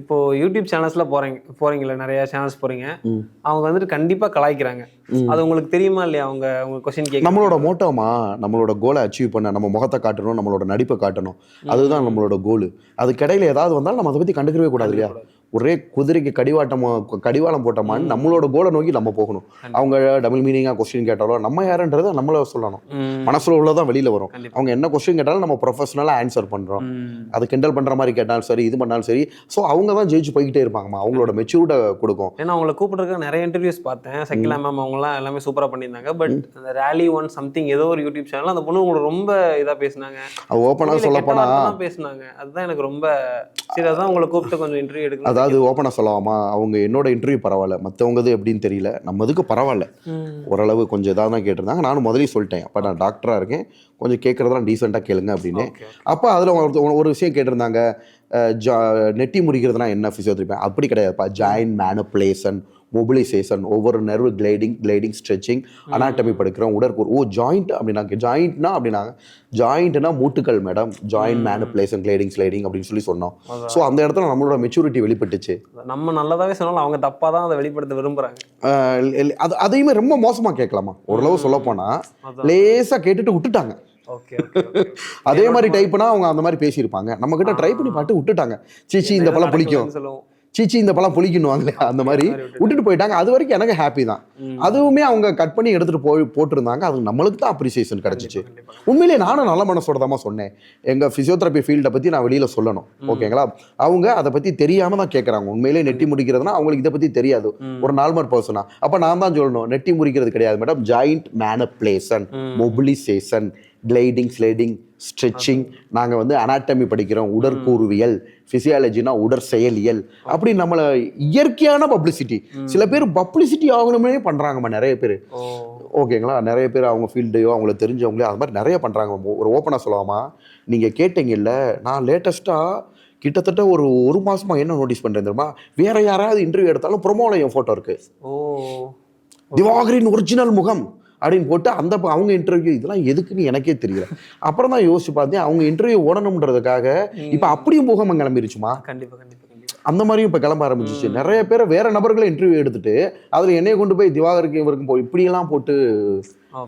இப்போ யூடியூப் சேனல்ஸ்ல போறீங்க போறீங்கல்ல நிறைய சேனல்ஸ் போறீங்க. அவங்க வந்துட்டு கண்டிப்பா கலாய்க்கிறாங்க. அது உங்களுக்கு தெரியுமா இல்லையா? அவங்க அவங்க கொஸ்டின் கேட்க நம்மளோட மோட்டோமா நம்மளோட கோலை அச்சீவ் பண்ண நம்ம முகத்தை காட்டணும் நம்மளோட நடிப்பை காட்டணும். அதுதான் நம்மளோட கோல் அதுக்கிடையில ஏதாவது வந்தாலும் நம்ம அதை பத்தி கண்டுக்கவே கூடாது இல்லையா? ஒரே குதிரைக்கு கடிவாட்டம் கடிவாளம் போட்டோமான்னு நம்மளோட கோலை நோக்கி நம்ம போகணும். அவங்க டபுள் மீனிங்காக கொஸ்டின் கேட்டாலோ நம்ம யாருன்றதை நம்மள சொல்லணும். மனசுல உள்ளதான் வெளியில வரும். அவங்க என்ன கொஸ்டின் கேட்டாலும் நம்ம ப்ரொஃபஷனலாக ஆன்சர் பண்றோம். அது கிண்டல் பண்ற மாதிரி கேட்டாலும் சரி இது பண்ணாலும் சரி. ஸோ அவங்க தான் ஜெயிச்சு போய்கிட்டே இருப்பாங்கம்மா. அவங்களோட மெச்சூர்டை கொடுக்கும். ஏன்னா அவங்கள கூப்பிட்டுருக்க நிறைய இன்டர்வியூஸ் பார்த்தேன். சக்கிலா மேம் அவங்கலாம் எல்லாமே சூப்பரா பண்ணியிருந்தாங்க. பட் அந்த ரேலி ஒன் சம்திங் ஏதோ ஒரு யூடியூப் சேனல் அந்த பொண்ணு உங்களுக்கு ரொம்ப இதா பேசினாங்க. அது ஓப்பனாக கெட்ட சொல்ல போனா வார்த்தை தான் பேசுனாங்க. அதுதான் எனக்கு ரொம்ப சரி அதான் உங்களை கூப்பிட்டு கொஞ்சம் இன்டர்வியூ எடுக்கணும். அதாவது ஓப்பனாக சொல்லலாமா? அவங்க என்னோட இன்டர்வியூ பரவாயில்ல. மற்றவங்கது எப்படின்னு தெரியல. நம்மதுக்கு பரவாயில்ல. ஓரளவு கொஞ்சம் இதாக தான் கேட்டிருந்தாங்க. நானும் முதல்லயே சொல்லிட்டேன். அப்போ நான் டாக்டராக இருக்கேன். கொஞ்சம் கேட்குறதெல்லாம் டீசெண்டாக கேளுங்க அப்படின்னு. அப்போ அதில் ஒரு விஷயம் கேட்டிருந்தாங்க. ஜா நெட்டி முறிக்கிறதுனா என்ன ஃபிசியோதெரப்பி அப்படி கிடையாதுப்பா. ஜாயின் மேனுப்புலேஷன் மொபிலைசேஷன் ஒவ்வொரு nerve gliding gliding stretching anatomy படிக்கிறோம் உடற்கூறு ஓ ஜாயிண்ட் அப்படின்னாங்க ஜாயிண்ட்னா அப்படின்னாங்க. ஜாயிண்ட்னா மூட்டுக்கள் madam joint manipulation gliding sliding அப்படின்னு சொல்லி சொன்னோம். ஸோ அந்த இடத்துல நம்மளோட மெச்சூரிட்டி வெளிப்பட்டுச்சு. நம்ம நல்லதாவே சொன்னாலும் அவங்க தப்பா தான் அதை வெளிப்படுத்த இல்ல, அது அதையுமே ரொம்ப மோசமாக கேட்கலாமா? ஓரளவு சொல்ல போனால். லேசாக கேட்டுட்டு விட்டுட்டாங்க. அதே மாதிரி டைப்னா அவங்க அந்த மாதிரி பேசியிருப்பாங்க. நம்ம கிட்ட ட்ரை பண்ணி பார்த்து விட்டுட்டாங்க. சீச்சி இந்த பழம் சொல்லுவோம். சீச்சி இந்த பழம் புளிக்கணுவாங்களே அந்த மாதிரி விட்டுட்டு போயிட்டாங்க. அது வரைக்கும் எனக்கு ஹாப்பி தான். அதுவுமே அவங்க கட் பண்ணி எடுத்துட்டு போய் போட்டிருந்தாங்க. அது நம்மளுக்கு தான் அப்ரிசியேஷன் கிடைச்சிச்சு. உண்மையிலேயே நானும் நல்ல மனசோட தான் சொன்னேன். எங்க பிசியோதெரப்பி ஃபீல்டை பத்தி நான் வெளியில சொல்லணும். ஓகேங்களா? அவங்க அதை பத்தி தெரியாம தான் கேட்கறாங்க உண்மையிலேயே நெட்டி முடிக்கிறதுனா அவங்களுக்கு இதை பத்தி தெரியாது. ஒரு நார்மல் பர்சனா அப்ப நான் தான் சொல்லணும். நெட்டி முறிக்கிறது கிடையாது மேடம் ஜாயிண்ட் மேனப்ளேஷன் ம். மொபிலைசேஷன் கிளைடிங் ஸ்லைடிங் ஸ்ட்ரெச்சிங் நாங்கள் வந்து அனாட்டமி படிக்கிறோம் உடற்கூறுவியல் ஃபிசியாலஜினா உடற்செயலியல். அப்படி நம்மளை இயற்கையான பப்ளிசிட்டி சில பேர் பப்ளிசிட்டி ஆகணுமே பண்ணுறாங்கம்மா நிறைய பேர். ஓகேங்களா? நிறைய பேர் அவங்க ஃபீல்டையோ அவங்கள தெரிஞ்சவங்களே அது மாதிரி நிறைய பண்ணுறாங்க ஒரு ஓப்பனாக சொல்லலாமா? நீங்கள் கேட்டீங்கல்ல நான் லேட்டஸ்ட்டாக கிட்டத்தட்ட ஒரு ஒரு மாசமா என்ன நோட்டீஸ் பண்ணுறேன் தெரியுமா? வேற யாராவது இன்டர்வியூ எடுத்தாலும் ப்ரொமோல என் ஃபோட்டோ இருக்கு. ஓ. திவாகரின் ஒரிஜினல் முகம். அப்படின்னு போட்டு அந்த அவங்க இன்டர்வியூ இதெல்லாம் எதுக்குன்னு எனக்கே தெரியல. அப்புறம் தான் யோசிச்சு பார்த்தேன் அவங்க இன்டர்வியூ ஓடணுன்றதுக்காக இப்போ அப்படியும் முகம் கிளம்பிருச்சுமா? கண்டிப்பா கண்டிப்பா கண்டிப்பா. அந்த மாதிரியும் இப்போ கிளம்ப ஆரம்பிச்சிச்சு. நிறைய பேர் வேற நபர்களை இன்டர்வியூ எடுத்துட்டு அதில் என்னைய கொண்டு போய் திவாகருக்கு இவருக்கும் போய் இப்படியெல்லாம் போட்டு.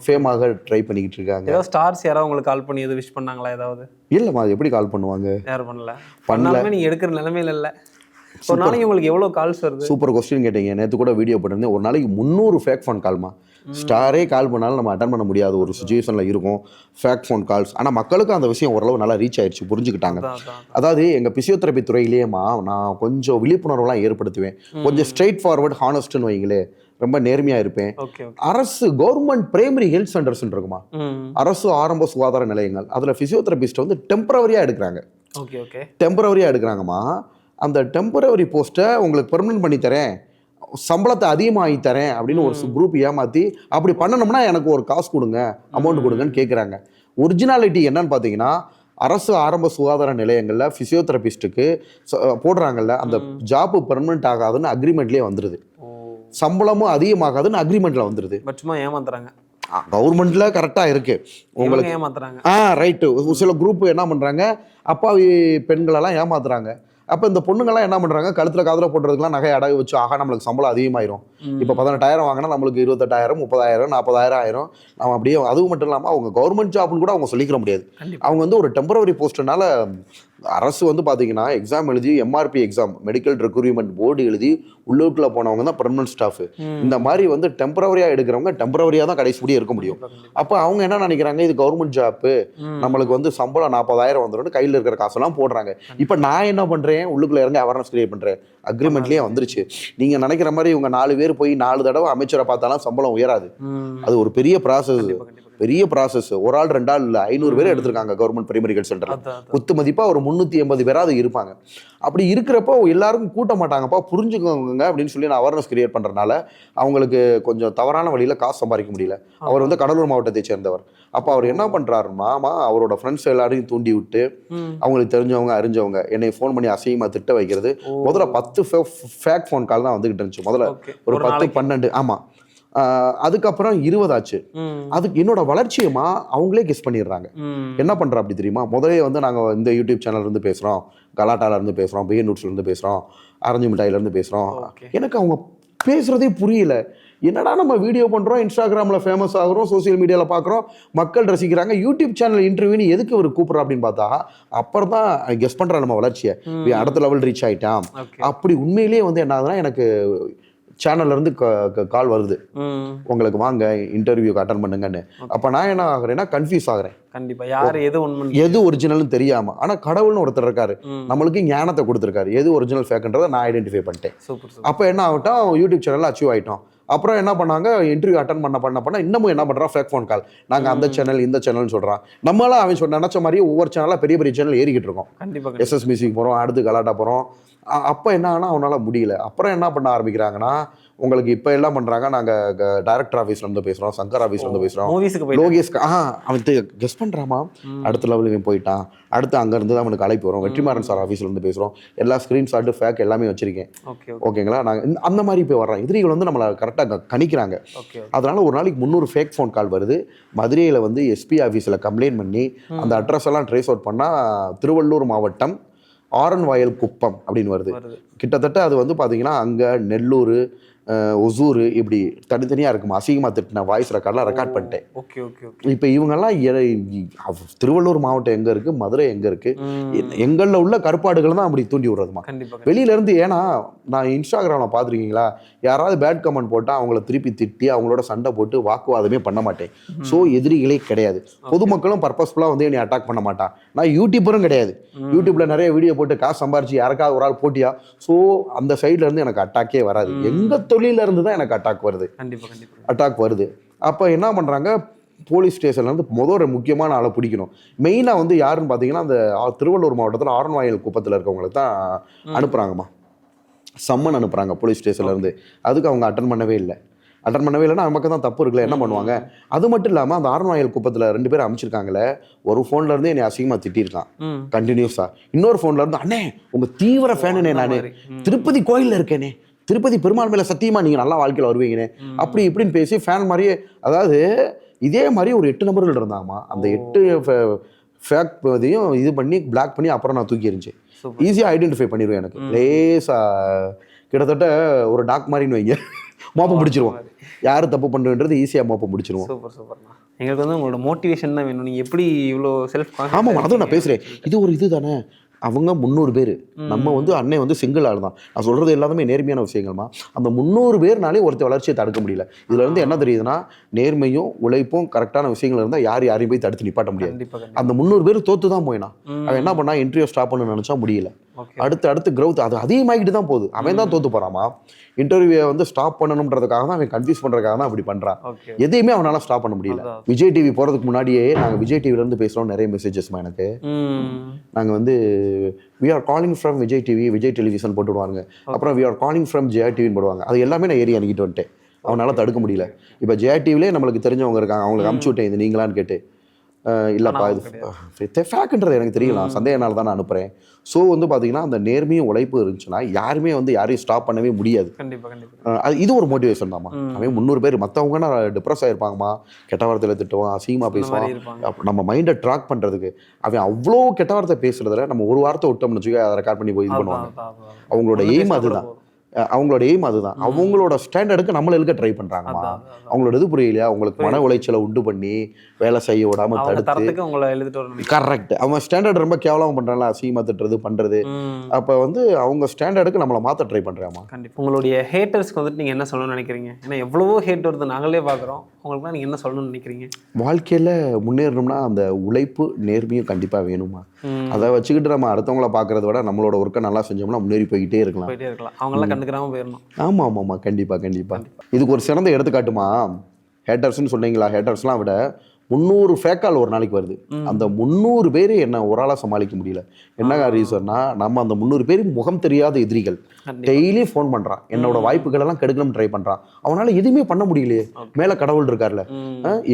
ஃபேமாக ட்ரை பண்ணிக்கிட்டு இருக்காங்க. ஏதாவது ஸ்டார்ஸ் யாராவது உங்களுக்கு கால் பண்ணி எதுவும் விஷ் பண்ணாங்களா ஏதாவது? இல்லைம்மா அது எப்படி கால் பண்ணுவாங்க? யாரும் பண்ணல. பண்ணாலுமே நீங்க எடுக்கிற நிலைமையில இல்ல. ஒரு நாளைக்கு உங்களுக்கு எவ்வளவு கால்ஸ் வருது? சூப்பர் கொஸ்டின் கேட்டீங்க. நேற்று கூட வீடியோ போட்டிருந்தேன். ஒரு நாளைக்கு முந்நூறு ஃபேக் ஃபோன் கால்மா ஸ்டாரே கால் பண்ணாலும் நம்ம அட்டன் பண்ண முடியாத. ஒரு சுச்சுவேஷனில் இருக்கும். ஃபேக் ஃபோன் கால்ஸ் ஆனால் மக்களுக்கு அந்த விஷயம் ஓரளவு நல்லா ரீச் ஆயிடுச்சு புரிஞ்சுக்கிட்டாங்க. அதாவது எங்கள் பிசியோதெரப்பி துறையிலேயேம்மா நான் கொஞ்சம் விழிப்புணர்வுலாம் ஏற்படுத்துவேன். கொஞ்சம் ஸ்ட்ரெயிட் ஃபார்வர்ட் ஹானஸ்ட்னு வைங்களே ரொம்ப நேர்மையாக இருப்பேன். அரசு கவர்மெண்ட் பிரைமரி ஹெல்த் சென்டர்ஸ் இருக்குமா? அரசு ஆரம்ப சுகாதார நிலையங்கள். அதில் ஃபிசியோதெரபிஸ்ட் வந்து டெம்பரவரியாக எடுக்கிறாங்க. டெம்பரவரியாக எடுக்கிறாங்கம்மா. அந்த டெம்பரவரி போஸ்ட்டை உங்களுக்கு பெர்மனன்ட் பண்ணி தரேன். சம்பளத்தை அதிகமாகி தரேன் அப்படின்னு ஒரு குரூப் ஏமாற்றி அப்படி பண்ணணும்னா எனக்கு ஒரு காசு கொடுங்க அமௌண்ட் கொடுங்கன்னு கேட்குறாங்க ஒரிஜினாலிட்டி என்னன்னு பார்த்தீங்கன்னா அரசு ஆரம்ப சுகாதார நிலையங்களில் ஃபிசியோதெரபிஸ்ட்டுக்கு போடுறாங்கல்ல அந்த ஜாப்பு பெர்மனெண்ட் ஆகாதுன்னு அக்ரிமெண்ட்லேயே வந்துடுது சம்பளமும் அதிகமாகாதுன்னு அக்ரிமெண்ட்டில் வந்துடுது பட் சும்மா ஏமாத்துறாங்க. கவர்மெண்ட்ல கரெக்டாக இருக்கு. உங்களுக்கு உங்களுக்கு ஏமாத்துறாங்க. ஆ ரைட்டு சில குரூப் என்ன பண்ணுறாங்க அப்பாவி பெண்களெல்லாம் ஏமாத்துறாங்க. அப்போ இந்த பொண்ணுங்கெல்லாம் என்ன பண்ணுறாங்க கழுத்தில் காதில் போடுறதுக்குலாம் நகை அடகு வச்சு ஆகா நம்மளுக்கு சம்பளம் அதிகமாயிரும். இப்போ பதினெட்டாயிரம் வாங்கினா நம்மளுக்கு இருபத்தெட்டாயிரம் முப்பதாயிரம் நாற்பதாயிரம் ஆயிரம். நம்ம அப்படியே அதுவும் மட்டும் இல்லாமல் அவங்க கவர்மெண்ட் ஜாப்னு கூட அவங்க சொல்லிக்கிற முடியாது. அவங்க வந்து ஒரு டெம்பரவரி போஸ்ட்னால அரசு வந்து பார்த்தீங்கன்னா எக்ஸாம் எழுதி MRB exam medical recruitment board எழுதி உள்ளூருக்குள்ள போனவங்க தான் பெர்மனன்ட் ஸ்டாஃப். இந்த மாதிரி வந்து டெம்பரவரியாக எடுக்கிறவங்க டெம்பரவரியாக தான் கடைசி முடிய இருக்க முடியும். அப்போ அவங்க என்ன நினைக்கிறாங்க இது கவர்மெண்ட் ஜாப்பு ம். நம்மளுக்கு வந்து சம்பளம் நாற்பதாயிரம் வந்துடும் கையில் இருக்கிற காசெல்லாம் போடுறாங்க இப்போ நான் என்ன பண்ணுறேன் உள்ளுக்குள்ள இறங்கி அவேர்னஸ் கிரியேட் பண்ணுறேன் அக்ரிமெண்ட்லேயே வந்துருச்சு நீங்கள் நினைக்கிற மாதிரி இவங்க நாலு பேர் போய் நாலு தடவை அமைச்சரை பார்த்தாலும் சம்பளம் உயராது. அது ஒரு பெரிய ப்ராசஸ். பெரிய ப்ராசஸ் ஒரு ஆள் ரெண்டு ஆள் இல்லை. ஐநூறு பேர் எடுத்திருக்காங்க கவர்மெண்ட் பிரைமரி ஹெல்த் சென்டர். குத்து மதிப்பாக ஒரு முந்நூற்றி எண்பது பேராவது இருப்பாங்க. அப்படி இருக்கிறப்போ எல்லாரும் கூட்ட மாட்டாங்கப்பா புரிஞ்சுக்கோங்க அப்படின்னு சொல்லி நான் அவேர்னஸ் கிரியேட் பண்ணுறனால அவங்களுக்கு கொஞ்சம் தவறான வழியில் காசு சம்பாதிக்க முடியல. அவர் வந்து கடலூர் மாவட்டத்தை சேர்ந்தவர். அப்போ அவர் என்ன பண்ணுறாருன்னா அவரோட ஃப்ரெண்ட்ஸ் எல்லாரையும் தூண்டி விட்டு. அவங்களுக்கு தெரிஞ்சவங்க அறிஞ்சவங்க என்னை ஃபோன் பண்ணி அசிங்கமாக திட்ட வைக்கிறது. முதல்ல பத்து ஃபேக் ஃபோன் கால் தான் வந்துகிட்டு இருந்துச்சு. முதல்ல. ஒரு பத்து. பன்னெண்டு ஆமாம் அதுக்கப்புறம் இருபதாச்சு. அதுக்கு என்னோட வளர்ச்சியமா அவங்களே கெஸ் பண்ணிடுறாங்க. என்ன பண்றோம் அப்படி தெரியுமா? முதலே வந்து நாங்கள் இந்த யூடியூப் சேனல்ல இருந்து பேசுகிறோம் கலாட்டால இருந்து பேசுகிறோம் பிஎன் இருந்து பேசுகிறோம் ஆரஞ்சு மிட்டாயில இருந்து பேசுகிறோம் எனக்கு அவங்க பேசுறதே புரியல. என்னடா நம்ம வீடியோ பண்ணுறோம் இன்ஸ்டாகிராமில் ஃபேமஸ் ஆகுறோம். சோஷியல் மீடியாவில் பார்க்குறோம் மக்கள் ரசிக்கிறாங்க. யூடியூப் சேனல் இன்டர்வியூன்னு எதுக்கு அவர் கூப்பிட்றா அப்படின்னு பார்த்தா அப்புறம் தான் கெஸ் பண்ணுறா நம்ம வளர்ச்சியை. அடுத்த லெவல் ரீச் ஆயிட்டான். ஓகே அப்படி உண்மையிலேயே வந்து என்ன ஆகுதுன்னா எனக்கு சேனல்ல இருந்து கால் வருது. உங்களுக்கு வாங்க இன்டர்வியூக்கு அட்டன் பண்ணுங்கன்னு. அப்போ நான் என்ன ஆகுறேன்னா கன்ஃபியூஸ் ஆகுறேன். கண்டிப்பா. யார் எது உண்மை எது ஒரிஜினல்னு தெரியாம. ஆனா கடவுள்னு ஒருத்தர் இருக்காரு. நம்மளுக்கு ஞானத்தை கொடுத்துருக்காரு. எது ஒரிஜினல் ஃபேக்ன்றதை நான் ஐடென்டிஃபை பண்ணிட்டேன். அப்போ என்ன ஆகட்டும் யூடியூப் சேனல்ல அச்சீவ் ஆயிட்டோம் அப்புறம் என்ன பண்ணாங்க? இன்டர்வியூ அட்டன் பண்ண பண்ண பண்ண இன்னமும் என்ன பண்றான்? ஃபேக் ஃபோன் கால் நாங்க அந்த சேனல் இந்த சேனல்னு சொல்றான். நம்மளாம் அவன் சொன்ன நினைச்ச மாதிரியே ஒவ்வொரு சேனலா பெரிய பெரிய சேனல் ஏறிக்கிட்டு இருக்கோம். கண்டிப்பா கண்டிப்பா. எஸ்எஸ் மியூசிக் போகிறோம் அடுத்து கலாட்டா போகிறோம் அப்போ என்ன ஆனா அவனால முடியல. அப்புறம் என்ன பண்ண ஆரம்பிக்கிறாங்கன்னா உங்களுக்கு இப்போ எல்லாம் பண்ணுறாங்க நாங்கள் டைரக்டர் ஆஃபீஸ்ல இருந்து பேசுகிறோம் சங்கர் ஆஃபீஸ்ல இருந்து பேசுகிறோம் மூவிஸ்க்கு போய் லோகேஷ் ஆ அவன் கெஸ் பண்ணுறாமா அடுத்த லெவலுக்கு போயிட்டான். அடுத்து அங்கேருந்து தான் அவனுக்கு அழைப்பு வரும். வெற்றிமாறன் சார் ஆஃபீஸ்ல இருந்து பேசுகிறோம் எல்லா ஸ்க்ரீன்ஷாட்டு ஃபேக் எல்லாமே வச்சிருக்கேன். Okay okay. ஓகேங்களா? நாங்கள் அந்த மாதிரி இப்போ வர்றோம் எதிரிகள் வந்து நம்மளை கரெக்டாக கணிக்கிறாங்க. அதனால ஒரு நாளைக்கு முந்நூறு ஃபேக் ஃபோன் கால் வருது. மதுரையில் வந்து எஸ்பி ஆஃபீஸில் கம்ப்ளைண்ட் பண்ணி அந்த அட்ரஸ் எல்லாம் ட்ரேஸ் அவுட் பண்ணால் திருவள்ளூர் மாவட்டம் ஆரன்வாயல் குப்பம் அப்படின்னு வருது. கிட்டத்தட்ட அது வந்து பார்த்தீங்கன்னா அங்கே நெல்லூர் ஒசூர் இப்படி தனித்தனியாக இருக்கும்? அசிங்கமாக திட்டின வாய்ஸ் ரெக்கார்ட்லாம் ரெக்கார்ட் பண்ணிட்டேன். Okay okay okay. இப்போ இவங்கெல்லாம் திருவள்ளூர் மாவட்டம் எங்கே இருக்குது மதுரை எங்கே இருக்குது எங்களில் உள்ள கருப்பாடுகள் தான் அப்படி தூண்டி விடுறதுமா கண்டிப்பா வெளியில இருந்து ஏன்னா நான் இன்ஸ்டாகிராமில் பார்த்துருக்கீங்களா? யாராவது பேட் கமெண்ட் போட்டால் அவங்கள திருப்பி திட்டி அவங்களோட சண்டை போட்டு வாக்குவாதமே பண்ண மாட்டேன். ஸோ எதிரிகளே கிடையாது. பொதுமக்களும் பர்பஸ்ஃபுல்லாக வந்து என்னை அட்டாக் பண்ண மாட்டான். நான் யூடியூபரும் கிடையாது. யூடியூப்ல நிறைய வீடியோ போட்டு காசு சம்பாரிச்சு யாருக்காவது ஒரு ஆள் போட்டியா? ஸோ அந்த சைட்ல இருந்து எனக்கு அட்டாக்கே வராது. எங்க தொழில இருந்து தான் எனக்கு அட்டாக் வருது. கண்டிப்பா கண்டிப்பா. அட்டாக் வருது. அப்போ என்ன பண்ணுறாங்க போலீஸ் ஸ்டேஷன்லேருந்து முதல் ஒரு முக்கியமான ஆளை பிடிக்கணும். மெயினாக வந்து யாருன்னு பார்த்தீங்கன்னா அந்த திருவள்ளூர் மாவட்டத்தில் ஆரன்வாயல் குப்பத்தில் இருக்கவங்களுக்கு தான் அனுப்புகிறாங்கம்மா சம்மன் அனுப்புகிறாங்க போலீஸ் ஸ்டேஷன்லேருந்து அதுக்கு அவங்க அட்டன் பண்ணவே இல்லை. அட்டன் பண்ணவே இல்லைன்னா நமக்கு தான் தப்பு இருக்குல்ல என்ன பண்ணுவாங்க? அது மட்டும் இல்லாமல் அந்த ஆரன்வாயல் குப்பத்தில் ரெண்டு பேரும் அமைச்சிருக்காங்களே ஒரு ஃபோன்ல இருந்து என்னை அசிங்கமாக திட்டியிருக்கான் ம். கண்டினியூஸா இன்னொரு ஃபோன்ல இருந்து அண்ணே உங்க தீவிர ஃபேனுனே நானு. திருப்பதி கோயில்ல இருக்கேனே. திருப்பதி பெருமாள் மேல சத்தியமா நீங்க நல்லா வாழ்க்கையில வருவீங்கனே ம். அப்படி இப்படின்னு பேசி ஃபேன் மாதிரியே அதாவது இதே மாதிரி ஒரு எட்டு நபர்கள் இருந்தாங்கம்மா. அந்த. எட்டு ஃபேக் இதையும் இது பண்ணி பிளாக் பண்ணி அப்புறம் நான் தூக்கி சூப்பர். ஈஸியாக ஐடென்டிஃபை பண்ணிடுவேன் எனக்கு. ம். லேசா கிட்டத்தட்ட ஒரு டாக் மாதிரின்னு வைங்க. மோப்பம் பிடிச்சிருவோம். யார் தப்பு பண்ணுன்றது ஈஸியாக மோப்பம் பிடிச்சிருவோம். சூப்பர் எங்களுக்கு வந்து உங்களோட மோட்டிவேஷன் தான் வேணும். நீங்க எப்படி இவ்வளோ செல்ஃப் ஆமாம் அதுவும் நான் பேசுகிறேன் இது ஒரு இது தானே அவங்க முந்நூறு பேர். நம்ம வந்து அண்ணன் வந்து சிங்கிள் ஆள் தான். நான் சொல்கிறது எல்லாமே நேர்மையான விஷயங்கள்மா. அந்த முந்நூறு பேர்னாலே ஒருத்தர் வளர்ச்சியை தடுக்க முடியல. இதுல இருந்து என்ன தெரியுதுன்னா நேர்மையும் உழைப்பும் கரெக்டான விஷயங்கள் இருந்தால் யார் யாரையும் போய் தடுத்து நிப்பாட்ட முடியாது. அந்த முந்நூறு பேர் தோத்து தான் போயினான் ம். அவன் என்ன பண்ணா இன்டர்வியூ ஸ்டாப் பண்ண நினச்சா முடியல. அடுத்து அடுத்து growth அது அதிகமாகிட்டு தான் போகுது. அவன் தான் தோத்து போறாமா? இன்டர்வியூவை வந்து ஸ்டாப் பண்ணணுன்றதுக்காக தான் அவன் கன்ஃபியூஸ் பண்ணுறதுக்காக தான் அப்படி பண்ணுறான் ஓகே எதையுமே அவனால ஸ்டாப் பண்ண முடியல. விஜய் டிவி போகிறதுக்கு முன்னாடியே நாங்கள் விஜய் டிவில இருந்து பேசுகிறோம் நிறைய மெசேஜஸ்மா எனக்கு. ம் நாங்கள் வந்து we are calling from Vijay TV Vijay television போட்டு விடுவாங்க அப்புறம் we are calling from Jaya டிவின்னு போடுவாங்க. அது எல்லாமே நான் ஏறி அணுகிட்டு வந்துட்டேன். அவனால தடுக்க முடியல. இப்போ ஜெயா டிவிலே நம்மளுக்கு தெரிஞ்சவங்க இருக்காங்க. அவங்களுக்கு அமுச்சு விட்டேன் இது நீங்களான்னு கேட்டு. இல்லப்பா இது ஃபேக்குன்றது எனக்கு தெரியலாம் சந்தேகனால தான் நான் அனுப்புகிறேன் ஸோ வந்து பார்த்தீங்கன்னா அந்த நேர்மையும் உழைப்பு இருந்துச்சுன்னா யாருமே வந்து யாரையும் ஸ்டாப் பண்ணவே முடியாது. அது இது ஒரு மோட்டிவேஷன் தான்மா. ம். அவன் முந்நூறு பேர் மற்றவங்கன்னா டிப்ரெஸ் ஆயிருப்பாங்கம்மா? கெட்ட வார்த்தையில திட்டுவான் அசிங்கமாக பேசுவான். நம்ம மைண்டை ட்ராக் பண்றதுக்கு அவன் அவ்வளோ கெட்ட வார்த்தை பேசுறதுல நம்ம ஒரு வார்த்தை விட்டோம்னு வச்சுக்கோ அதை ரெக்கார்ட் பண்ணி போய் இது பண்ணுவாங்க. அவங்களோட எய்ம் அதுதான். அவங்களோட எய்ம் அதுதான். அவங்களோட ஸ்டாண்டர்டுக்கு நம்மள இழுக்க ட்ரை பண்றாங்கம்மா. அவங்களோட இது புரியலையா அவங்களுக்கு மன உளைச்சலை உண்டு பண்ணி வேலை செய்ய விடாம தடுத்து கரெக்ட் அவன் ஸ்டாண்டர்ட் ரொம்ப கேவலமா பண்றான்ல அசிங்கமா திட்டுறது பண்றது. அப்ப வந்து அவங்க ஸ்டாண்டர்டுக்கு நம்மளை மாத்த ட்ரை பண்றாமா கண்டிப்பா. உங்களுடைய ஹேட்டர்ஸ்க்கு வந்துட்டு நீங்க என்ன சொல்லணும்னு நினைக்கிறீங்க? ஏன்னா எவ்வளவோ ஹேட் வருது நாங்களே பார்க்குறோம் உங்களுக்குலாம் நீங்க என்ன சொல்லணும்னு நினைக்கிறீங்க? வாழ்க்கையில முன்னேறணும்னா அந்த உழைப்பு நேர்மையும் கண்டிப்பா வேணுமா அதை வச்சுக்கிட்டு நம்ம அடுத்தவங்கள பார்க்கறத விட நம்மளோட ஒர்க்கை நல்லா செஞ்சோம்னா முன்னேறி போய்கிட்டே இருக்கலாம். போயிட்டே இருக்கலாம். அவங்களாம் கண்டுக்கிறாம போயிடணும் ஆமா ஆமா ஆமா கண்டிப்பா கண்டிப்பா. இதுக்கு ஒரு சிறந்த எடுத்துக்காட்டுமா? ஹேட்டர்ஸ்னு சொன்னீங்களா? ஹேட்டர்ஸ்லாம் விட முந்நூறு ஃபேக்கால் ஒரு நாளைக்கு வருது. அந்த முந்நூறு பேர் என்ன ஒரு ஆளாக சமாளிக்க முடியல. என்ன ரீசன்னா நம்ம அந்த முந்நூறு பேர் முகம் தெரியாத எதிரிகள். டெய்லி ஃபோன் பண்றான். என்னோட வாய்ப்புகள் எல்லாம் கெடுக்கணும்னு ட்ரை பண்றான். அவனால எதுவுமே பண்ண முடியலையே. மேல கடவுள் இருக்கார்ல.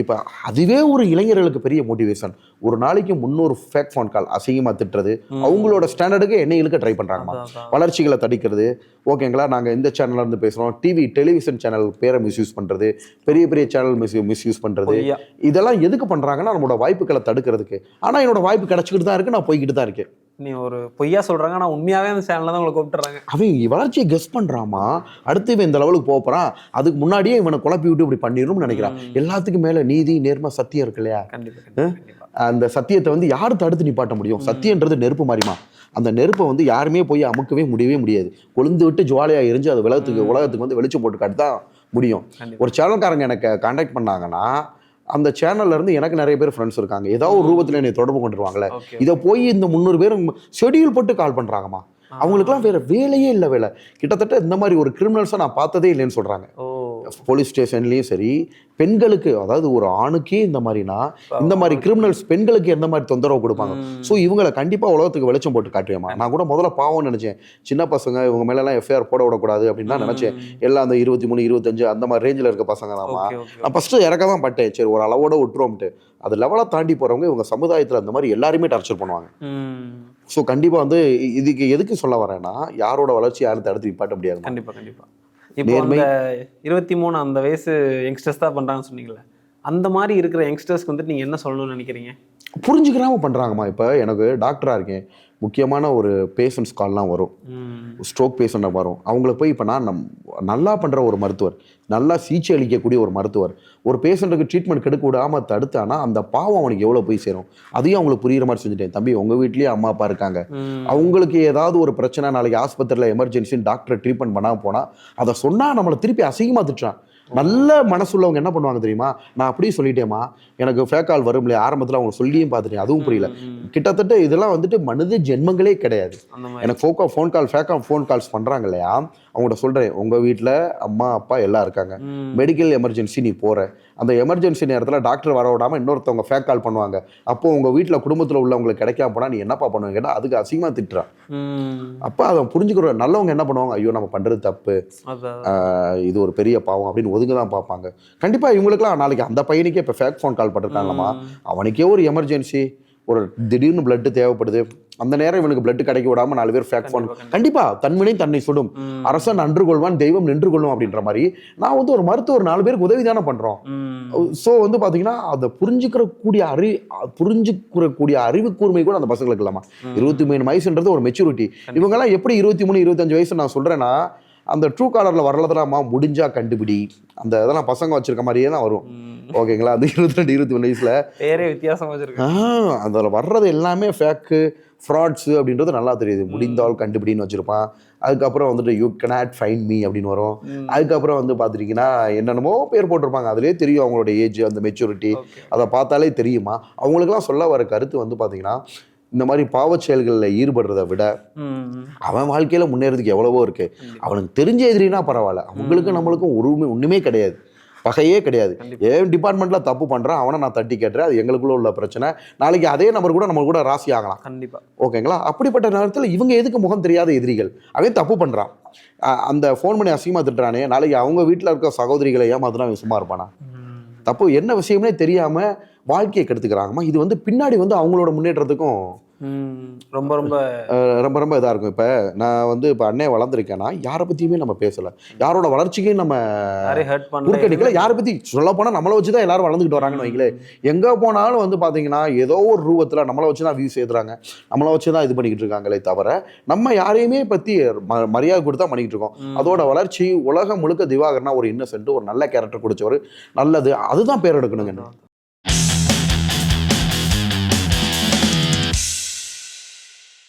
இப்ப அதுவே ஒரு இளைஞர்களுக்கு பெரிய மோட்டிவேஷன் ஒரு நாளைக்கு முந்நூறு ஃபேக் ஃபோன் கால் அசிங்கமா திட்டுறது அவங்களோட ஸ்டாண்டர்டுக்கு என்ன இழுக்க ட்ரை அதான். வளர்ச்சிகளை தடுக்கிறது ஓகேங்களா? நாங்க இந்த சேனல்ல இருந்து பேசுறோம். டிவி டெலிவிஷன் சேனல் பேரை மிஸ்யூஸ் பண்றது பெரிய பெரிய சேனல் மிஸ் மிஸ்யூஸ் பண்றது. பொய்யா. இதெல்லாம் எதுக்கு பண்றாங்கன்னா நம்மளோட வாய்ப்புகளை தடுக்கிறதுக்கு. ஆனா என்னோட வாய்ப்பு கிடைச்சிக்கிட்டு தான் இருக்கு. நான் போய்கிட்டு தான் இருக்கேன். நீ ஒரு பொய்யா சொல்றாங்க. ஆனா உண்மையாவே அந்த சேனல்ல தான் உங்களை கூப்பிட்டுறாங்க. அவன் வளர்ச்சியை கெஸ் பண்றாமா? அடுத்து இவன் இந்த லெவலுக்கு போப் போறான். அதுக்கு முன்னாடியே இவனை குழப்பி விட்டு இப்படி பண்ணிடணும்னு நினைக்கிறான். எல்லாத்துக்கும் மேல நீதி நேர்மை சத்தியம் இருக்கு இல்லையா? கண்டிப்பா கண்டிப்பா, கண்டிப்பா. அந்த சத்தியத்தை வந்து யார் தடுத்து நிப்பாட்ட முடியும்? சத்தியன்றது நெருப்பு மாதிரிமா அந்த நெருப்பை வந்து யாருமே போய் அமுக்கவே முடியவே முடியாது. கொழுந்து விட்டு ஜுவாலையா எரிஞ்சு அது உலகத்துக்கு உலகத்துக்கு வந்து வெளிச்சம் போட்டு காட்டி தான் முடியும். ஒரு சேனல்காரங்க எனக்கு காண்டாக்ட் பண்ணாங்கன்னா அந்த சேனல்ல இருந்து எனக்கு நிறைய பேர் ஃப்ரெண்ட்ஸ் இருக்காங்க. ஏதாவது ஒரு ரூபத்துல என்னை தொடர்பு கொண்டுருவாங்களே. இதை போய் இந்த முந்நூறு பேர் ஷெடியூல் போட்டு கால் பண்றாங்கம்மா. அவங்களுக்குலாம் வேற வேலையே இல்லை வேலை. கிட்டத்தட்ட இந்த மாதிரி ஒரு கிரிமினல்ஸை நான் பார்த்ததே இல்லைன்னு சொல்றாங்க. ஓ. போலீஸ் ஸ்டேஷன்லயும் சரி பெண்களுக்கு அதாவது ஒரு ஆணுக்கே இந்த மாதிரினா இந்த மாதிரி கிரிமினல்ஸ் பெண்களுக்கு எந்த மாதிரி தொந்தரவு கொடுப்பாங்க? ஸோ இவங்களை கண்டிப்பா உலகத்துக்கு வெளிச்சம் போட்டு காட்டுவேமா நான் கூட முதல்ல பாவம்னு நினைச்சேன். சின்ன பசங்க இவங்க மேலெல்லாம் எஃப்ஐஆர் போட விடக்கூடாது அப்படின்னு தான் நினைச்சேன். எல்லாம் அந்த இருபத்தி மூணு இருபத்தஞ்சு அந்த மாதிரி ரேஞ்சில் இருக்க பசங்க தான்மா நான் ஃபர்ஸ்ட் இறக்க தான் பட்டேன். சரி ஒரு அளவோட விட்டுருவோம்ட்டு. அது லெவலாக தாண்டி போறவங்க இவங்க சமுதாயத்தில் அந்த மாதிரி எல்லாருமே டார்ச்சர் பண்ணுவாங்க. ஸோ கண்டிப்பாக வந்து இதுக்கு எதுக்கு சொல்ல வரேன்னா யாரோட வளர்ச்சி யாரும் தடுத்து நிப்பாட்ட முடியாது கண்டிப்பா கண்டிப்பா. இப்போ அந்த இருபத்தி மூணு அந்த வயசு யங்ஸ்டர்ஸ் தான் பண்றாங்கன்னு சொன்னீங்கல்ல அந்த மாதிரி இருக்கிற யங்ஸ்டர்ஸ்க்கு வந்துட்டு நீங்க என்ன சொல்லணும்னு நினைக்கிறீங்க? புரிஞ்சுக்கிறாம பண்றாங்கம்மா இப்போ எனக்கு டாக்டரா இருக்கேன். முக்கியமான ஒரு பேஷண்ட்ஸ் கால்லாம் வரும். ஸ்ட்ரோக் பேஷண்ட்டாக வரும். அவங்கள போய் இப்போ நான் நம் நல்லா பண்ணுற ஒரு மருத்துவர் நல்லா சிகிச்சை அளிக்கக்கூடிய ஒரு மருத்துவர் ஒரு பேஷண்ட்டுக்கு ட்ரீட்மெண்ட் கெடுக்க விடாமல் தடுத்தானா அந்த பாவம் அவனுக்கு எவ்வளோ போய் சேரும்? அதையும் அவங்களுக்கு புரியுற மாதிரி செஞ்சுட்டேன். தம்பி உங்கள் வீட்லேயே அம்மா அப்பா இருக்காங்க. அவங்களுக்கு ஏதாவது ஒரு பிரச்சனை நாளைக்கு ஆஸ்பத்திரியில் எமர்ஜென்சின்னு டாக்டர் ட்ரீட்மெண்ட் பண்ணாமல் போனால் அதை சொன்னால் நம்மளை திருப்பி அசிங்கமாக திட்டுறான். நல்ல மனசுள்ளவங்க என்ன பண்ணுவாங்க தெரியுமா? நான் அப்படியே சொல்லிட்டேம்மா. எனக்கு ஃபேக்கால் வரும் இல்லையா ஆரம்பத்தில் அவங்க சொல்லியும் பார்த்துட்டேன். அதுவும் புரியல. கிட்டத்தட்ட இதெல்லாம் வந்துட்டு மனித ஜென்மங்களே கிடையாது. எனக்கு ஃபோக்கா ஃபோன் கால் ஃபேக்கா ஃபோன் கால்ஸ் பண்ணுறாங்க இல்லையா? அவங்கள்ட்ட சொல்கிறேன் உங்கள் வீட்டில் அம்மா அப்பா எல்லாம் இருக்காங்க. மெடிக்கல் எமர்ஜென்சி நீ போகிற அந்த எமர்ஜென்சி நேரத்தில் டாக்டர் வர விடாமல் இன்னொருத்தவங்க ஃபேக் கால் பண்ணுவாங்க. அப்போ உங்கள் வீட்டில் குடும்பத்தில் உள்ளவங்களுக்கு கிடைக்காம போனால் நீ என்னப்பா பண்ணுவீங்க கேட்டால் அதுக்கு அசிங்கமாக திட்டுறான் அப்போ அதை புரிஞ்சுக்கிற நல்லவங்க என்ன பண்ணுவாங்க? ஐயோ நம்ம பண்ணுறது தப்பு. இது ஒரு பெரிய பாவம் அப்படின்னு ஒதுங்க தான் பார்ப்பாங்க. கண்டிப்பாக இவங்களுக்குலாம் நாளைக்கு அந்த பையனுக்கே இப்போ ஃபேக் ஃபோன் கால் பண்ணிருக்காங்களாமா அவனுக்கே ஒரு எமர்ஜென்சி ஒரு திடீர்னு பிளட் தேவைப்படுது. அந்த நேரம் இவனுக்கு பிளட் கிடைக்க விடாம நாலு பேர் ஃபேக் ஃபோன் கண்டிப்பா, தன்வினை தன்னை சுடும். அரசன் அன்று கொள்வான் தெய்வம் நின்று கொள்ளும் அப்படின்ற மாதிரி. நான் வந்து ஒரு மருத்துவர் நாலு பேருக்கு உதவி தானே பண்றோம். ஸோ வந்து பாத்தீங்கன்னா அதை புரிஞ்சுக்கிற கூடிய அறி புரிஞ்சுக்கிற கூடிய அறிவு கூர்மை கூட அந்த பசங்களுக்கு இல்லாமா இருபத்தி மூணு வயசுன்றது ஒரு மெச்சூரிட்டி இவங்கெல்லாம் எப்படி இருபத்தி மூணு இருபத்தஞ்சு வயசு நான் சொல்றேன்னா அந்த ட்ரூ காலர்ல வரலதாம்மா முடிஞ்சா கண்டுபிடி. அந்த இதெல்லாம் பசங்க வச்சிருக்க மாதிரியே தான் வரும். ஓகேங்களா? அந்த இருபத்தி ரெண்டு இருபத்தி மூணு வயசுல. பேரே வித்தியாசமா வச்சிருக்கு. ஆ அதில் வர்றது எல்லாமே ஃபேக்கு ஃப்ராட்ஸு அப்படின்றது நல்லா தெரியுது. முடிந்தால் கண்டுபிடின்னு வச்சிருப்பான். அதுக்கப்புறம் வந்துட்டு யூ cannot ஃபைண்ட் மீ அப்படின்னு வரும். அதுக்கப்புறம் வந்து பார்த்துட்டிங்கன்னா என்னென்னமோ பேர் போட்டிருப்பாங்க. அதுலேயே தெரியும் அவங்களோட ஏஜ் அந்த மெச்சூரிட்டி அதை பார்த்தாலே தெரியுமா? அவங்களுக்குலாம் சொல்ல வர கருத்து வந்து பார்த்தீங்கன்னா இந்த மாதிரி பாவச் செயல்களில் ஈடுபடுறதை விட அவன் வாழ்க்கையில முன்னேறதுக்கு எவ்வளவோ இருக்கு. அவனுக்கு தெரிஞ்ச எதிரினா பரவாயில்ல. அவங்களுக்கும் நம்மளுக்கும் ஒருமே ஒண்ணுமே கிடையாது. பகையே கிடையாது. ஏன் டிபார்ட்மெண்ட்ல தப்பு பண்றான் அவனை நான் தட்டி கேட்டுறேன் அது எங்களுக்குள்ள உள்ள பிரச்சனை. நாளைக்கு அதே நபர் கூட நம்ம கூட ராசி ஆகலாம். கண்டிப்பா. ஓகேங்களா? அப்படிப்பட்ட நேரத்தில் இவங்க எதுக்கு முகம் தெரியாத எதிரிகள்? அவன் தப்பு பண்றான்? அ- அந்த ஃபோன் பண்ணி அசிங்கமா திட்டுறானே நாளைக்கு அவங்க வீட்டில் இருக்க சகோதரிகளை ஏமாத்தினா அவன் சும்மா இருப்பானா? தப்பு என்ன விஷயம்னே தெரியாம வாழ்க்கையை கெடுத்துக்கிறாங்கம்மா. இது வந்து பின்னாடி வந்து அவங்களோட முன்னேற்றத்துக்கும் ரொம்ப ரொம்ப ரொம்ப ரொம்ப இதாக இருக்கும். இப்போ நான் வந்து இப்போ அண்ணே வளர்ந்துருக்கேன்னா யாரை பற்றியுமே நம்ம பேசலை. யாரோட வளர்ச்சிக்கும் நம்ம பண்ணல யாரை பற்றி சொல்ல போனால் நம்மளை வச்சு தான் எல்லாரும் வளர்ந்துக்கிட்டு வராங்கன்னு வைங்களேன் எங்கே போனாலும் வந்து பார்த்தீங்கன்னா ஏதோ ஒரு ரூபத்தில் நம்மளை வச்சு தான் வியூஸ் ஏற்றுறாங்க நம்மளை வச்சு தான் இது பண்ணிக்கிட்டு இருக்காங்களே தவிர நம்ம யாரையுமே பற்றி மரியாதை கொடுத்தா பண்ணிக்கிட்டு இருக்கோம். அதோட வளர்ச்சி உலகம் முழுக்க திவாகர்னா ஒரு இன்னசென்ட் ஒரு நல்ல கேரக்டர் கொடுத்தவர் நல்லது. அதுதான் பேர் எடுக்கணுங்க.